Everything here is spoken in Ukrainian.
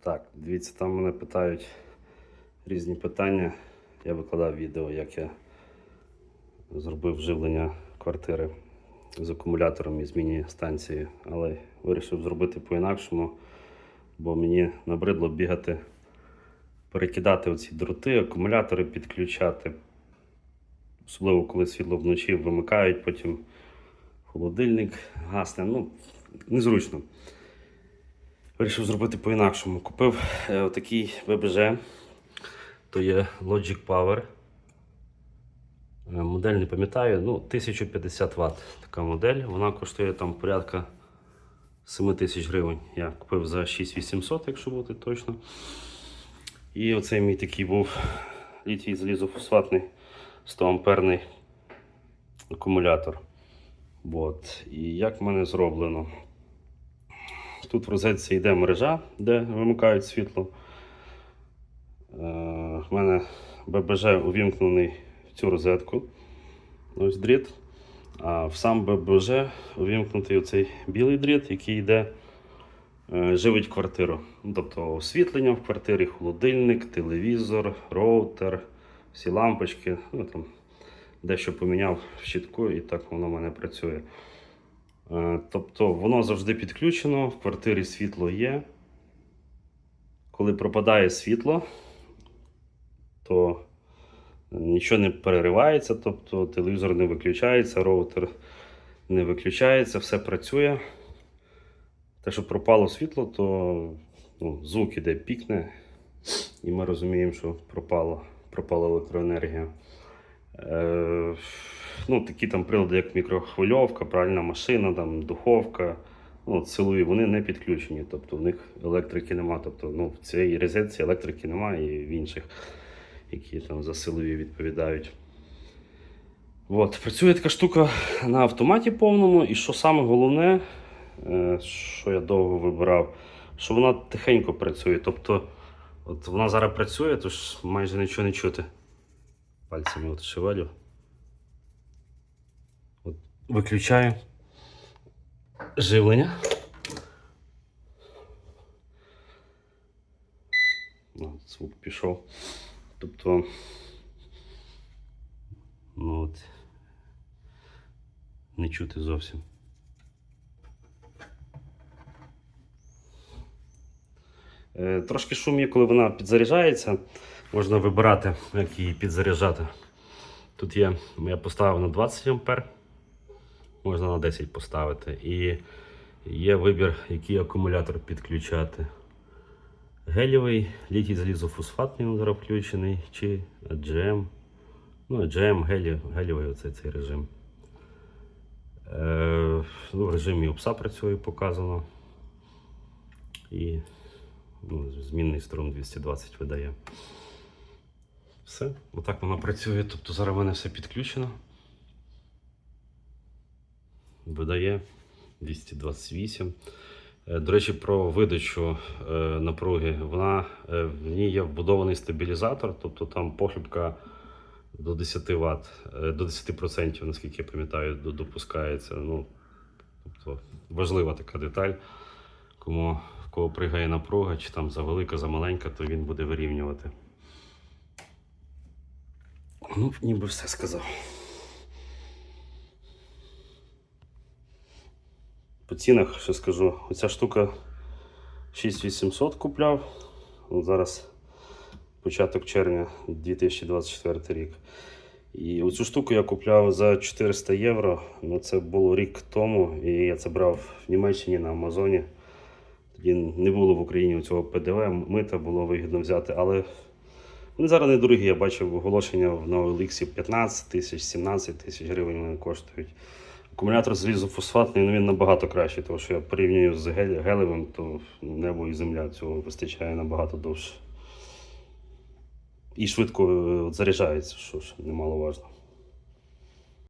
Так, дивіться, там мене питають різні питання. Я викладав відео, як я зробив живлення квартири з акумулятором і зміні станції, але вирішив зробити по-інакшому, бо мені набридло бігати, перекидати оці дроти, акумулятори підключати. Особливо коли світло вночі вимикають, потім холодильник гасне. Ну, незручно. Вирішив зробити по-інакшому. Купив е, отакий ВБЖ. То є Logic Power. Е, Модель не пам'ятаю, ну, 1050 Вт така модель. Вона коштує там порядка 7 тисяч гривень. Я купив за 6800, якщо бути точно. І оцей мій такий був літій залізофосфатний 100 амперний акумулятор. От. І як в мене зроблено? Тут в розетці йде мережа, де вимикають світло. Е, в мене ББЖ увімкнений в цю розетку. Ось дріт. А в сам ББЖ увімкнутий оцей білий дріт, який йде, е, живить квартиру. Ну, Тобто освітлення в квартирі, холодильник, телевізор, роутер, всі лампочки. Ну, там, дещо поміняв в щитку і так воно в мене працює. Е, Тобто воно завжди підключено, в квартирі світло є. Коли пропадає світло, то нічого не переривається, тобто телевізор не виключається, роутер не виключається, все працює. Те, що пропало світло, то ну, звук іде пікне, і ми розуміємо, що пропало, пропала електроенергія. Е, ну, такі там прилади, як мікрохвильовка, пральна машина, там, духовка. Ну, силові, вони не підключені, тобто в них електрики нема. Тобто, ну, в цій розетці електрики немає і в інших, які там за силові відповідають. От, працює така штука на автоматі повному, і що саме головне, е, що я довго вибирав, що вона тихенько працює. Тобто, от вона зараз працює, то ж майже нічого не чути. Пальцями от шевелю. Виключаю живлення. Ну, звук пішов. Тобто. Ну от. Не чути зовсім. Е, Трошки шум є, коли вона підзаряджається. Можна вибирати, як її підзаряджати. Тут є, я поставив на 20 А, можна на 10 поставити. І є вибір, який акумулятор підключати. Гелєвий, літій залізофосфатний зараз включений, чи GM. Ну, GM, гелі, гелєвий оцей цей режим. Е, ну, в режимі ОПСА працює, показано. І ну, змінний струм 220 видає. Все, отак воно працює. Тобто зараз в мене все підключено. Видає 228. Е, До речі, про видачу е, напруги. Вона, е, в ній є вбудований стабілізатор, тобто там похибка до 10 Вт, до 10%, наскільки я пам'ятаю, допускається. Ну, тобто важлива така деталь. Кому в кого пригає напруга, чи там завелика, замаленька, то він буде вирівнювати. Ну, ніби все сказав. По цінах що скажу. Оця штука 6800 купляв. От зараз початок червня 2024 рік. І оцю штуку я купляв за 400 євро. Ну, це було рік тому, і я це брав в Німеччині на Амазоні. Тоді не було в Україні цього ПДВ, мита було вигідно взяти, але вони зараз недорогі. Я бачив оголошення в Новоліксі 15 тисяч, 17 тисяч гривень вони коштують. Акумулятор залізофосфатний, ну він набагато кращий, тому що я порівнюю з гелевим, то небо і земля цього вистачає набагато довше. І швидко е, заряджається, що ж немаловажно.